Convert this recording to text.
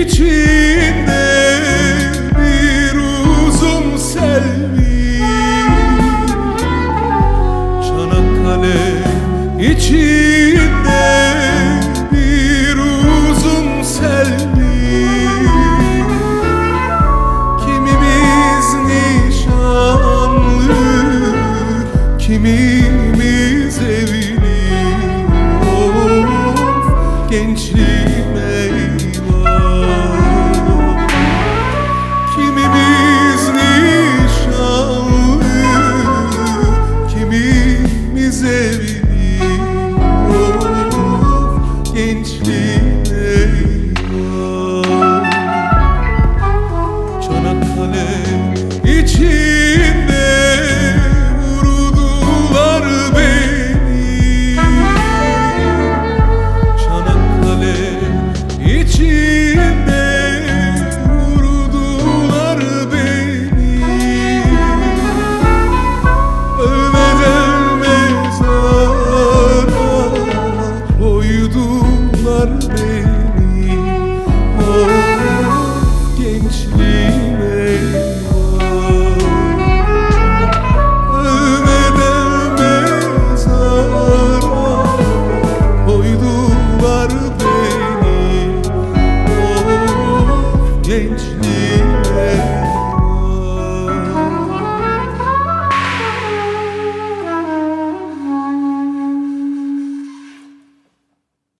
içinde bir uzun selvi. Çanakkale içinde bir uzun selvi. Kimimiz nişanlı, kimimiz evli. Of gençliğim te